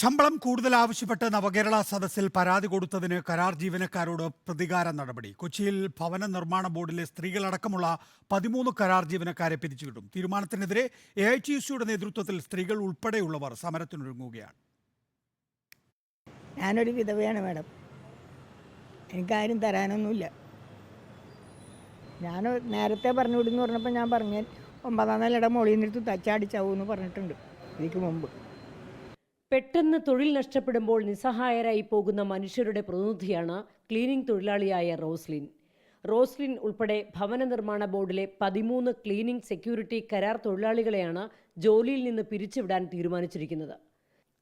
ശമ്പളം കൂടുതൽ ആവശ്യപ്പെട്ട് നവകേരള സദസ്സിൽ പരാതി കൊടുത്തതിന് കരാർ ജീവനക്കാരോട് പ്രതികാര നടപടി. കൊച്ചിയിൽ ഭവന നിർമ്മാണ ബോർഡിലെ സ്ത്രീകളടക്കമുള്ള പതിമൂന്ന് കരാർ ജീവനക്കാരെ പിരിച്ചുവിടും. തീരുമാനത്തിനെതിരെ എ ഐ ടി യു സിയുടെ നേതൃത്വത്തിൽ സ്ത്രീകൾ ഉൾപ്പെടെയുള്ളവർ സമരത്തിനൊരുങ്ങുകയാണ്. ഞാനൊരു വിധവയാണ് മാഡം. എനിക്കാരും തരാനൊന്നുമില്ല. ഞാൻ നേരത്തെ പറഞ്ഞു വിടുന്നു പറഞ്ഞപ്പോൾ ഞാൻ പറഞ്ഞ ഒമ്പതാം നിലയുടെ മുകളിൽ തച്ചാടിച്ചാവൂ എന്ന് പറഞ്ഞിട്ടുണ്ട്. ഇതിക്ക് മുമ്പ്. പെട്ടെന്ന് തൊഴിൽ നഷ്ടപ്പെടുമ്പോൾ നിസ്സഹായരായി പോകുന്ന മനുഷ്യരുടെ പ്രതിനിധിയാണ് ക്ലീനിംഗ് തൊഴിലാളിയായ റോസ്ലിൻ. റോസ്ലിൻ ഉൾപ്പെടെ ഭവന നിർമ്മാണ ബോർഡിലെ പതിമൂന്ന് ക്ലീനിംഗ് സെക്യൂരിറ്റി കരാർ തൊഴിലാളികളെയാണ് ജോലിയിൽ നിന്ന് പിരിച്ചുവിടാൻ തീരുമാനിച്ചിരിക്കുന്നത്.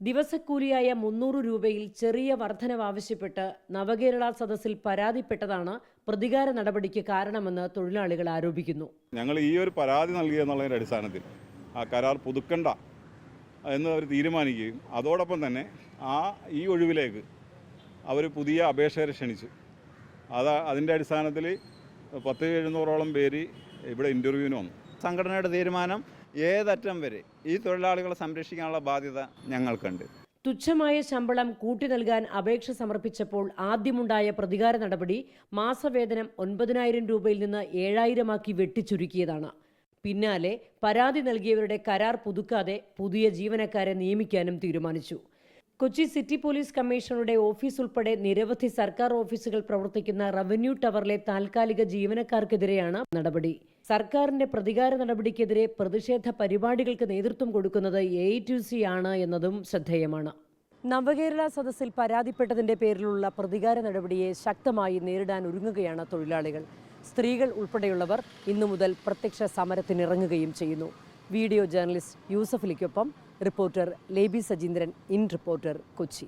ദിവസക്കൂലിയായ മുന്നൂറ് രൂപയിൽ ചെറിയ വർധനവ് ആവശ്യപ്പെട്ട് നവകേരള സദസ്സിൽ പരാതിപ്പെട്ടതാണ് പ്രതികാര നടപടിക്ക് കാരണമെന്ന് തൊഴിലാളികൾ ആരോപിക്കുന്നു. ഞങ്ങൾ ഈ ഒരു പരാതി നൽകിയെന്നുള്ളതിന്റെ അടിസ്ഥാനത്തിൽ ആ കരാർ പുതുക്കണ്ട എന്ന് അവർ തീരുമാനിക്കുകയും അതോടൊപ്പം തന്നെ ആ ഈ ഒഴിവിലേക്ക് അവർ പുതിയ അപേക്ഷകരെ ക്ഷണിച്ചു. അത് അതിന്റെ അടിസ്ഥാനത്തിൽ പത്ത് എഴുന്നൂറോളം പേര് ഇവിടെ ഇന്റർവ്യൂവിന് വന്നു. സംഘടനയുടെ തീരുമാനം ഏതറ്റം വരെ ഈ തൊഴിലാളികളെ സംരക്ഷിക്കാനുള്ള ബാധ്യത ഞങ്ങൾക്കുണ്ട്. തുച്ഛമായ ശമ്പളം കൂട്ടി നൽകാൻ അപേക്ഷ സമർപ്പിച്ചപ്പോൾ ആദ്യമുണ്ടായ പ്രതികാര നടപടി മാസവേതനം ഒൻപതിനായിരം രൂപയിൽ നിന്ന് ഏഴായിരമാക്കി വെട്ടിച്ചുരുക്കിയതാണ്. പിന്നാലെ പരാതി നൽകിയവരുടെ കരാർ പുതുക്കാതെ പുതിയ ജീവനക്കാരെ നിയമിക്കാനും തീരുമാനിച്ചു. കൊച്ചി സിറ്റി പോലീസ് കമ്മീഷണറുടെ ഓഫീസ് ഉൾപ്പെടെ നിരവധി സർക്കാർ ഓഫീസുകൾ പ്രവർത്തിക്കുന്ന റവന്യൂ ടവറിലെ താൽക്കാലിക ജീവനക്കാർക്കെതിരെയാണ് നടപടി. സർക്കാരിന്റെ പ്രതികാര നടപടിക്കെതിരെ പ്രതിഷേധ പരിപാടികൾക്ക് നേതൃത്വം കൊടുക്കുന്നത് എ ടു സി ആണ് എന്നതും ശ്രദ്ധേയമാണ്. നവകേരള സദസ്സിൽ പരാതിപ്പെട്ടതിന്റെ പേരിലുള്ള പ്രതികാര നടപടിയെ ശക്തമായി നേരിടാൻ ഒരുങ്ങുകയാണ് തൊഴിലാളികൾ. സ്ത്രീകൾ ഉൾപ്പെടെയുള്ളവർ ഇന്നു മുതൽ പ്രത്യക്ഷ സമരത്തിനിറങ്ങുകയും ചെയ്യുന്നു. Video journalist Yusuf അലിക്കൊപ്പം reporter Leby Sajeendran in Reporter Kochi.